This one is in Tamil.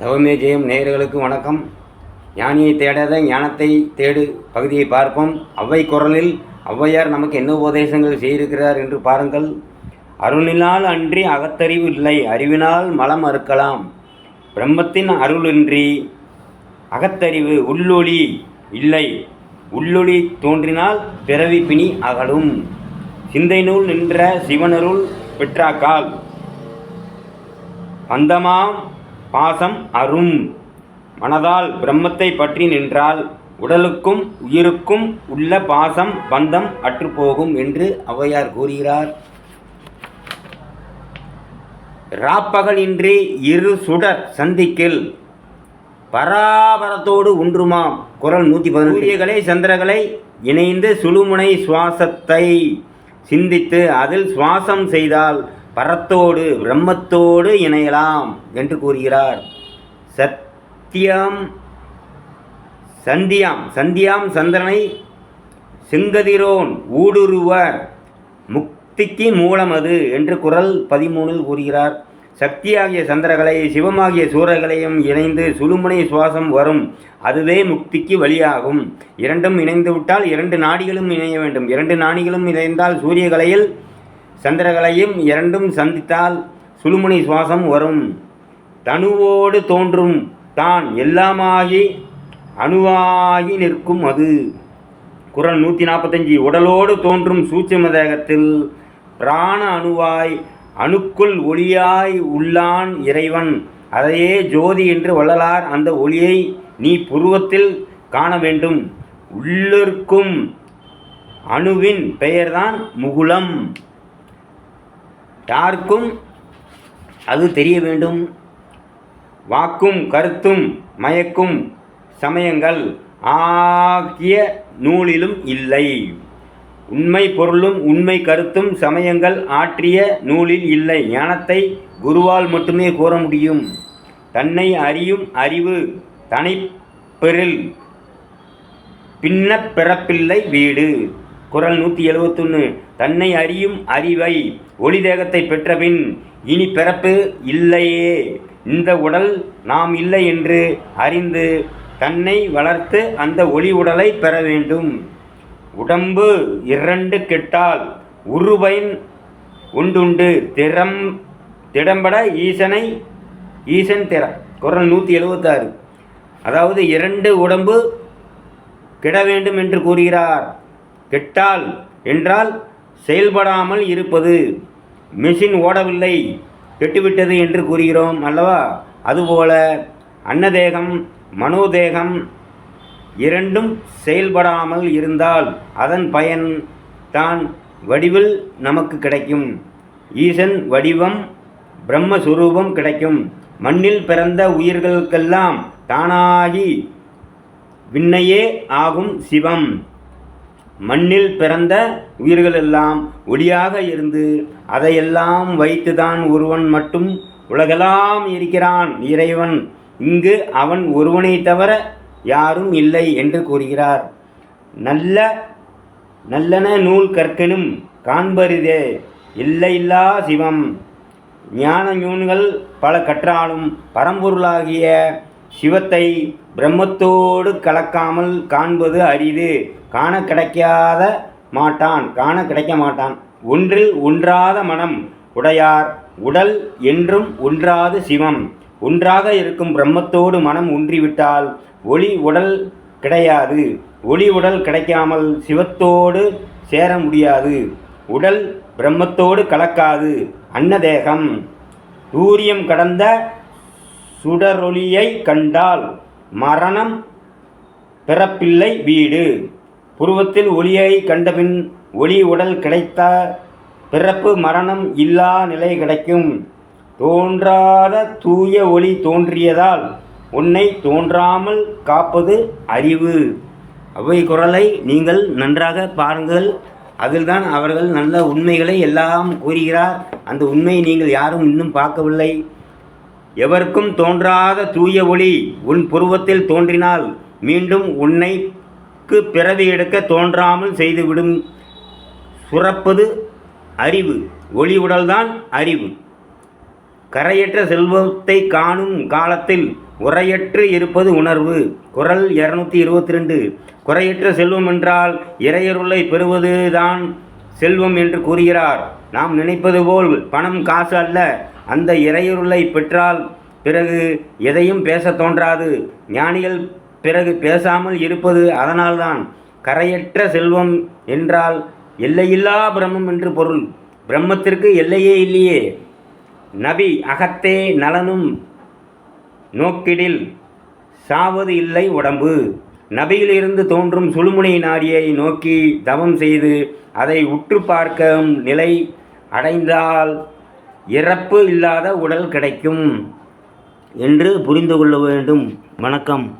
தவமே ஜெயம் நேயர்களுக்கு வணக்கம். ஞானியை தேடாத ஞானத்தை தேடு பகுதியை பார்ப்போம். அவ்வை குரலில் ஔவையார் நமக்கு என்ன உபதேசங்கள் செய்திருக்கிறார் என்று பாருங்கள். அருளினால் அன்றி அகத்தறிவு இல்லை அறிவினால் மலம் அறுக்கலாம். பிரம்மத்தின் அருளின்றி அகத்தறிவு உள்ளொளி இல்லை. உள்ளொளி தோன்றினால் பிறவி பிணி அகலும். சிந்தை நூல் நின்ற சிவனருள் பெற்றாக்கால். பந்தமாம் பாசம் அரும். மனதால் பிரம்மத்தை பற்றி நின்றால் உடலுக்கும் உயிருக்கும் உள்ள பாசம் பந்தம் அற்றுப்போகும் என்று ஔவையார் கூறுகிறார். ராப்பகலின்றி இரு சுடர் சந்திக்கில் பராபரத்தோடு ஒன்றுமாம் குரல் நூற்றி பதினெட்டு. சூரியகளை சந்திரகளை இணைந்து சுழுமுனை சுவாசத்தை சிந்தித்து அதில் சுவாசம் செய்தால் பரத்தோடு பிரம்மத்தோடு இணையலாம் என்று கூறுகிறார். சத்தியம் சந்தியாம் சந்தியாம் சந்திரனை செங்கதிரோன் ஊடுருவர் முக்திக்கு மூலம் அது என்று குரல் பதிமூணில் கூறுகிறார். சக்தியாகிய சந்திரகளை சிவமாகிய சூரர்களையும் இணைந்து சுழுமுனை சுவாசம் வரும். அதுவே முக்திக்கு வழியாகும். இரண்டும் இணைந்து விட்டால் இரண்டு நாடிகளும் இணைய வேண்டும். இரண்டு நாடிகளும் இணைந்தால் சூரியகலையில் சந்திரகலையும் இரண்டும் சந்தித்தால் சுழுமுனி சுவாசம் வரும். தனுவோடு தோன்றும் தான் எல்லாமாகி அணுவாகி நிற்கும் அது. குரல் நூற்றி நாற்பத்தஞ்சு உடலோடு தோன்றும் சூட்சம தேகத்தில் பிராண அணுவாய் அணுக்குள் ஒளியாய் உள்ளான் இறைவன். அதையே ஜோதி என்று வள்ளலார் அந்த ஒளியை நீ புருவத்தில் காண வேண்டும். உள்ளிருக்கும் அணுவின் பெயர்தான் முகுலம். யாருக்கும் அது தெரிய வேண்டும். வாக்கும் கருத்தும் மயக்கும் சமயங்கள் ஆகிய நூலிலும் இல்லை. உண்மை பொருளும் உண்மை கருத்தும் சமயங்கள் ஆற்றிய நூலில் இல்லை. ஞானத்தை குருவால் மட்டுமே கூற முடியும். தன்னை அறியும் அறிவு தனிப்பெறில் பின்ன பிறப்பில்லை வீடு. குரல் நூற்றி எழுபத்தொன்று தன்னை அறியும் அறிவை ஒளி தேகத்தை பெற்றபின் இனி பிறப்பு இல்லையே. இந்த உடல் நாம் இல்லை என்று அறிந்து தன்னை வளர்த்து அந்த ஒளி உடலை பெற வேண்டும். உடம்பு இரண்டு கெட்டால் உருபயன் உண்டுண்டு. திறம் திடம்பட ஈசனை ஈசன் திற. குரல் நூற்றி எழுபத்தாறு அதாவது இரண்டு உடம்பு கெட வேண்டும் என்று கூறுகிறார். கெட்டால் என்றால் செயல்படாமல் இருப்பது. மிஷின் ஓடவில்லை கெட்டுவிட்டது என்று கூறுகிறோம் அல்லவா? அதுபோல அன்னதேகம் மனோதேகம் இரண்டும் செயல்படாமல் இருந்தால் அதன் பயன் தான் வடிவில் நமக்கு கிடைக்கும். ஈசன் வடிவம் பிரம்மஸ்வரூபம் கிடைக்கும். மண்ணில் பிறந்த உயிர்களுக்கெல்லாம் தானாகி விண்ணையே ஆகும் சிவம். மண்ணில் பிறந்த உயிர்களெல்லாம் ஒளியாக இருந்து அதையெல்லாம் வைத்துதான் ஒருவன் மட்டும் உலகெல்லாம் இருக்கிறான் இறைவன். இங்கு அவன் ஒருவனை தவிர யாரும் இல்லை என்று கூறுகிறார். நல்ல நல்லன நூல் கற்கனும் காண்பரிதே இல்லையில்லா சிவம். ஞான நூல்கள் பல கற்றாலும் பரம்பொருளாகிய சிவத்தை பிரம்மத்தோடு கலக்காமல் காண்பது அரிது. காண கிடைக்காத மாட்டான் காண கிடைக்க மாட்டான். ஒன்றில் ஒன்றாத மனம் உடையார் உடல் என்றும் ஒன்றாது சிவம். ஒன்றாக இருக்கும் பிரம்மத்தோடு மனம் ஒன்றிவிட்டால் ஒளி உடல் கிடையாது. ஒளி உடல் கிடைக்காமல் சிவத்தோடு சேர முடியாது. உடல் பிரம்மத்தோடு கலக்காது. அன்னதேகம். சூரியம் கடந்த சுடரொளியை கண்டால் மரணம் பிறப்பில்லை வீடு. புருவத்தில் ஒளியை கண்டபின் ஒளி உடல் கிடைத்த பிறப்பு மரணம் இல்லா நிலை கிடைக்கும். தோன்றாத தூய ஒளி தோன்றியதால் உன்னை தோன்றாமல் காப்பது அறிவு. அவை குரலை நீங்கள் நன்றாக பாருங்கள். அதில்தான் அவர்கள் நல்ல உண்மைகளை எல்லாம் கூறுகிறார். அந்த உண்மையை நீங்கள் யாரும் இன்னும் பார்க்கவில்லை. எவருக்கும் தோன்றாத தூய ஒளி உன் புருவத்தில் தோன்றினால் மீண்டும் உன்னைக்கு பிறவி எடுக்க தோன்றாமல் செய்துவிடும். சுரப்பது அறிவு ஒளி உடல்தான் அறிவு. கரையற்ற செல்வத்தை காணும் காலத்தில் உரையற்று இருப்பது உணர்வு. குரல் இரநூத்தி இருபத்தி ரெண்டு குறையற்ற செல்வம் என்றால் இறையருளை பெறுவது தான் செல்வம் என்று கூறுகிறார். நாம் நினைப்பது போல் பணம் காசு அல்ல அந்த இறையுருளை பெற்றால் பிறகு எதையும் பேசத் தோன்றாது. ஞானிகள் பிறகு பேசாமல் இருப்பது அதனால்தான். கரையற்ற செல்வம் என்றால் எல்லையில்லா பிரம்மம் என்று பொருள். பிரம்மத்திற்கு எல்லையே இல்லையே. நபி அகத்தே நலனும் நோக்கிடில் சாவது இல்லை உடம்பு. நபியிலிருந்து தோன்றும் சுழுமுனை நாடியை நோக்கி தவம் செய்து அதை உற்று பார்க்கும் நிலை அடைந்தால் இறப்பு இல்லாத உடல் கிடைக்கும் என்று புரிந்து கொள்ள வேண்டும். வணக்கம்.